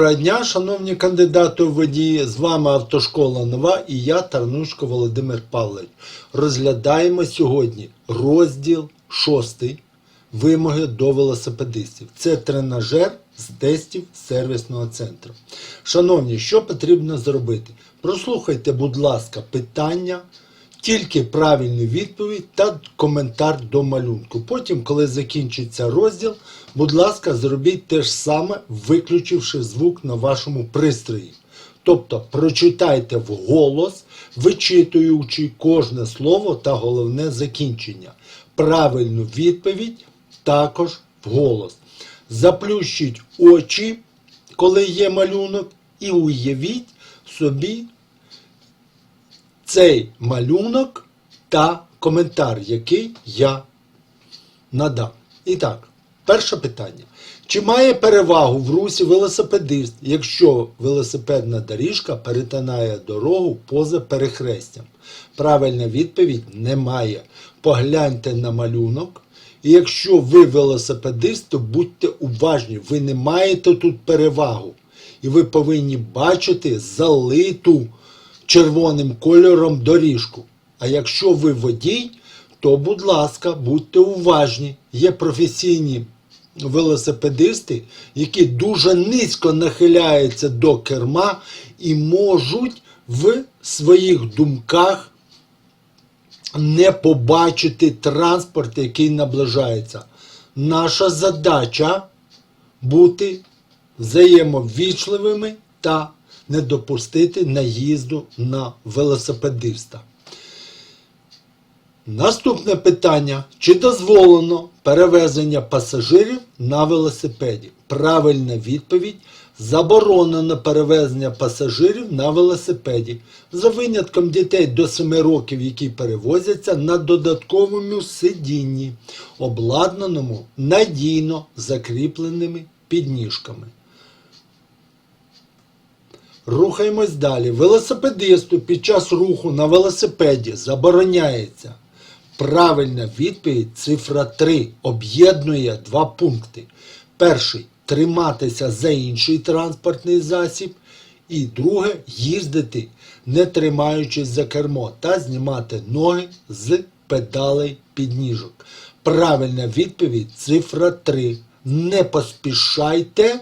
Доброго дня, шановні кандидати у водії, з вами Автошкола Нова і я, Тарнушко Володимир Павлович. Розглядаємо сьогодні розділ 6 вимоги до велосипедистів. Це тренажер з тестів сервісного центру. Шановні, що потрібно зробити? Прослухайте, будь ласка, питання, тільки правильну відповідь та коментар до малюнку. Потім, коли закінчиться розділ, будь ласка, зробіть те ж саме, виключивши звук на вашому пристрої. Тобто прочитайте вголос, вичитуючи кожне слово та головне закінчення. Правильну відповідь також вголос. Заплющіть очі, коли є малюнок, і уявіть собі цей малюнок та коментар, який я надам. І так, перше питання. Чи має перевагу в русі велосипедист, якщо велосипедна доріжка перетинає дорогу поза перехрестям? Правильна відповідь немає. Погляньте на малюнок. І якщо ви велосипедист, то будьте уважні, ви не маєте тут перевагу. І ви повинні бачити залиту червоним кольором доріжку. А якщо ви водій, то, будь ласка, будьте уважні. Є професійні велосипедисти, які дуже низько нахиляються до керма і можуть в своїх думках не побачити транспорт, який наближається. Наша задача бути взаємовічливими та не допустити наїзду на велосипедиста. Наступне питання: чи дозволено перевезення пасажирів на велосипеді? Правильна відповідь: заборонено перевезення пасажирів на велосипеді за винятком дітей до 7 років, які перевозяться на додатковому сидінні, обладнаному надійно закріпленими підніжками. Рухаємось далі. Велосипедисту під час руху на велосипеді забороняється. Правильна відповідь цифра 3 об'єднує два пункти. Перший триматися за інший транспортний засіб. І друге їздити, не тримаючись за кермо та знімати ноги з педалей підніжок. Правильна відповідь цифра 3. Не поспішайте,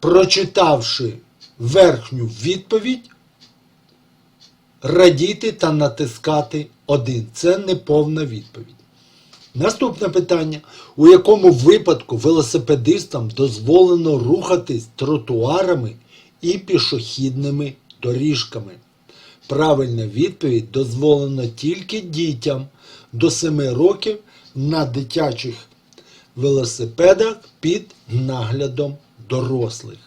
прочитавши верхню відповідь, радіти та натискати 1. Це неповна відповідь. Наступне питання. У якому випадку велосипедистам дозволено рухатись тротуарами і пішохідними доріжками? Правильна відповідь дозволено тільки дітям до 7 років на дитячих велосипедах під наглядом дорослих.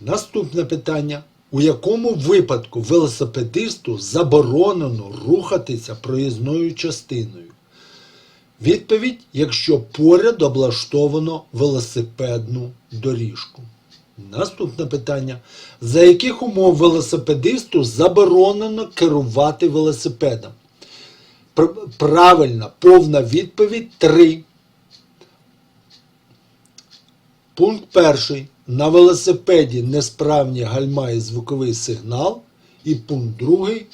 Наступне питання. У якому випадку велосипедисту заборонено рухатися проїзною частиною? Відповідь, якщо поряд облаштовано велосипедну доріжку. Наступне питання. За яких умов велосипедисту заборонено керувати велосипедом? Правильна, повна відповідь 3. Пункт перший. На велосипеді несправні гальма і звуковий сигнал. І пункт другий.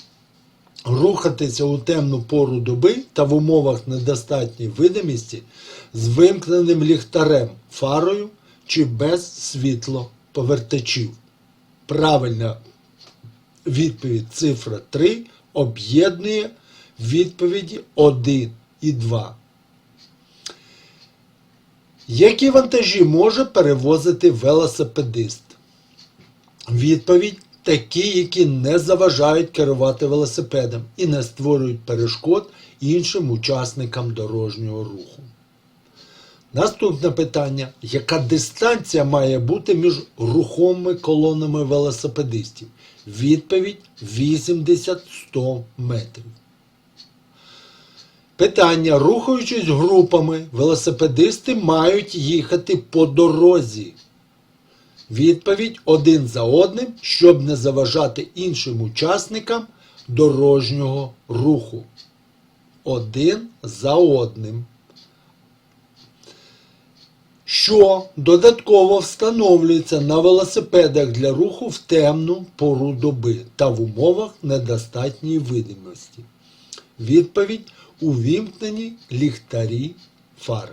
Рухатися у темну пору доби та в умовах недостатньої видимості з вимкненим ліхтарем, фарою чи без світлоповертачів. Правильна відповідь цифра 3 об'єднує відповіді 1 і 2. Які вантажі може перевозити велосипедист? Відповідь такі, які не заважають керувати велосипедом і не створюють перешкод іншим учасникам дорожнього руху. Наступне питання. Яка дистанція має бути між рухомими колонами велосипедистів? Відповідь 80-100 метрів. Питання. Рухаючись групами, велосипедисти мають їхати по дорозі. Відповідь один за одним, щоб не заважати іншим учасникам дорожнього руху. Один за одним. що додатково встановлюється на велосипедах для руху в темну пору доби та в умовах недостатньої видимості. Відповідь увімкнені ліхтарі фари.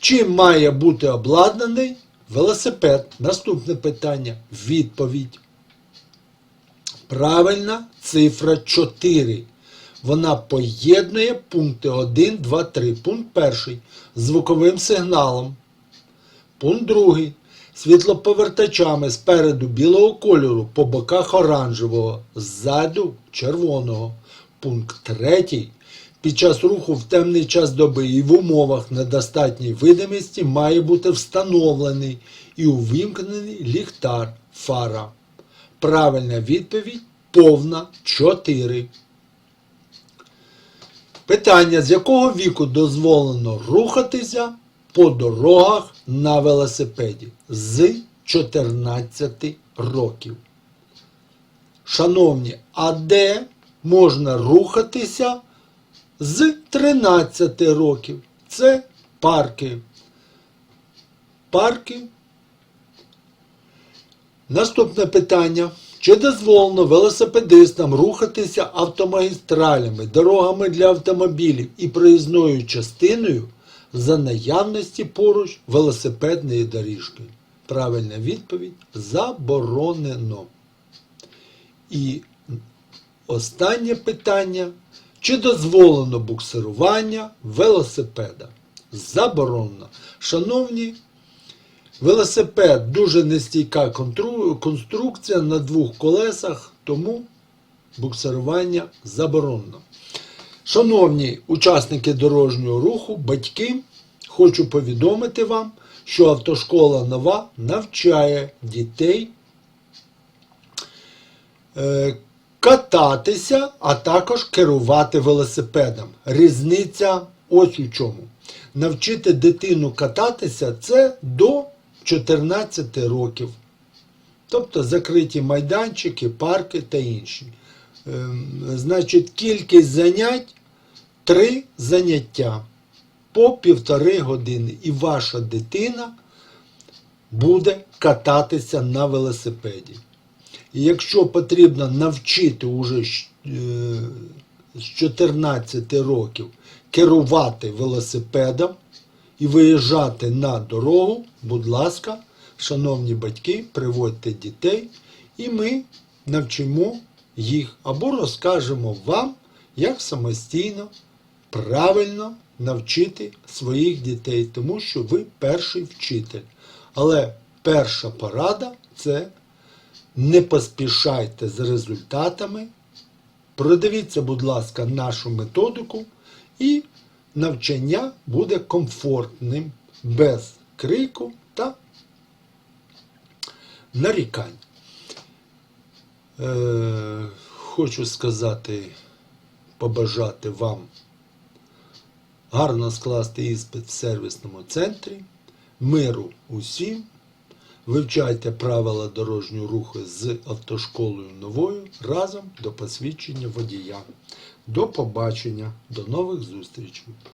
Чим має бути обладнаний велосипед? Наступне питання. Відповідь. Правильна цифра 4. Вона поєднує пункти 1, 2, 3. Пункт перший звуковим сигналом. Пункт другий світлоповертачами спереду білого кольору, по боках оранжевого, ззаду червоного. Пункт третій. Під час руху в темний час доби і в умовах недостатньої видимості має бути встановлений і увімкнений ліхтар фара. Правильна відповідь повна 4. Питання, з якого віку дозволено рухатися по дорогах на велосипеді? З 14 років. Шановні, а де можна рухатися з 13 років? Це парки. Парки. Наступне питання. Чи дозволено велосипедистам рухатися автомагістралями, дорогами для автомобілів і проїзною частиною за наявності поруч велосипедної доріжки? Правильна відповідь заборонено. І останнє питання. Чи дозволено буксирування велосипеда? Заборонено. Шановні Велосипед дуже нестійка конструкція на двох колесах, тому буксирування заборонено. Шановні учасники дорожнього руху, батьки, хочу повідомити вам, що автошкола нова навчає дітей е, кататися, а також керувати велосипедом. Різниця ось у чому. Навчити дитину кататися це до 14 років. Тобто закриті майданчики, парки та інші. Ем, Значить, кількість занять три заняття по півтори години. І ваша дитина буде кататися на велосипеді. І якщо потрібно навчити уже е, з 14 років керувати велосипедом і виїжджати на дорогу, будь ласка, шановні батьки, приводьте дітей, і ми навчимо їх або розкажемо вам, як самостійно, правильно навчити своїх дітей, тому що ви перший вчитель. Але перша порада це не поспішайте з результатами. Продивіться, будь ласка, нашу методику, і навчання буде комфортним, без крику та нарікань. Е, хочу сказати, побажати вам гарно скласти іспит в сервісному центрі, миру усім. Вивчайте правила дорожнього руху з автошколою новою разом до посвідчення водія. До побачення, до нових зустрічей!